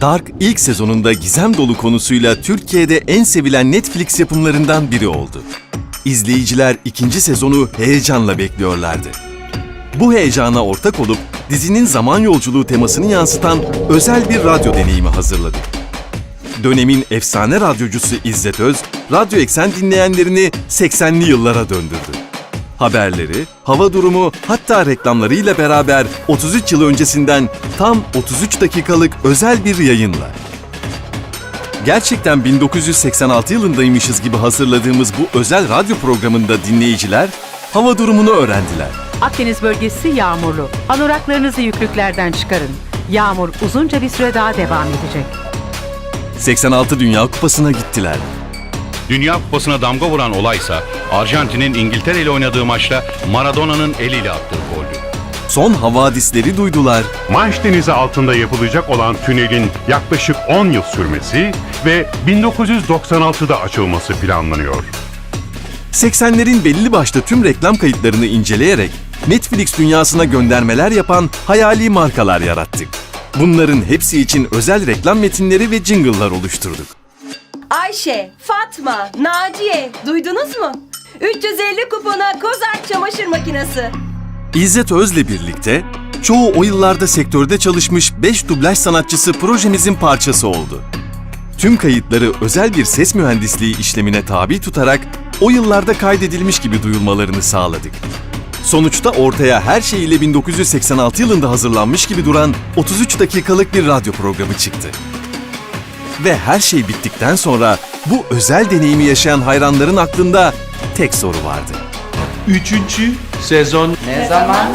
Dark ilk sezonunda gizem dolu konusuyla Türkiye'de en sevilen Netflix yapımlarından biri oldu. İzleyiciler ikinci sezonu heyecanla bekliyorlardı. Bu heyecana ortak olup dizinin zaman yolculuğu temasını yansıtan özel bir radyo deneyimi hazırladık. Dönemin efsane radyocusu İzzet Öz, Radyo Eksen dinleyenlerini 80'li yıllara döndürdü. Haberleri, hava durumu hatta reklamlarıyla beraber 33 yıl öncesinden tam 33 dakikalık özel bir yayınla. Gerçekten 1986 yılındaymışız gibi hazırladığımız bu özel radyo programında dinleyiciler hava durumunu öğrendiler. Akdeniz bölgesi yağmurlu. Anoraklarınızı yüklüklerden çıkarın. Yağmur uzunca bir süre daha devam edecek. 86 Dünya Kupası'na gittiler. Dünya Kupası'na damga vuran olaysa Arjantin'in İngiltere ile oynadığı maçta Maradona'nın eliyle attığı goldü. Son havadisleri duydular. Manş Denizi altında yapılacak olan tünelin yaklaşık 10 yıl sürmesi ve 1996'da açılması planlanıyor. 80'lerin belli başlı tüm reklam kayıtlarını inceleyerek Netflix dünyasına göndermeler yapan hayali markalar yarattık. Bunların hepsi için özel reklam metinleri ve jingle'lar oluşturduk. Ayşe, Fatma, Naciye duydunuz mu? 350 kupona Kozark çamaşır makinesi. İzzet Öz'le birlikte çoğu o yıllarda sektörde çalışmış 5 dublaj sanatçısı projemizin parçası oldu. Tüm kayıtları özel bir ses mühendisliği işlemine tabi tutarak o yıllarda kaydedilmiş gibi duyulmalarını sağladık. Sonuçta ortaya her şeyiyle 1986 yılında hazırlanmış gibi duran 33 dakikalık bir radyo programı çıktı. Ve her şey bittikten sonra bu özel deneyimi yaşayan hayranların aklında tek soru vardı. Üçüncü sezon Ne zaman?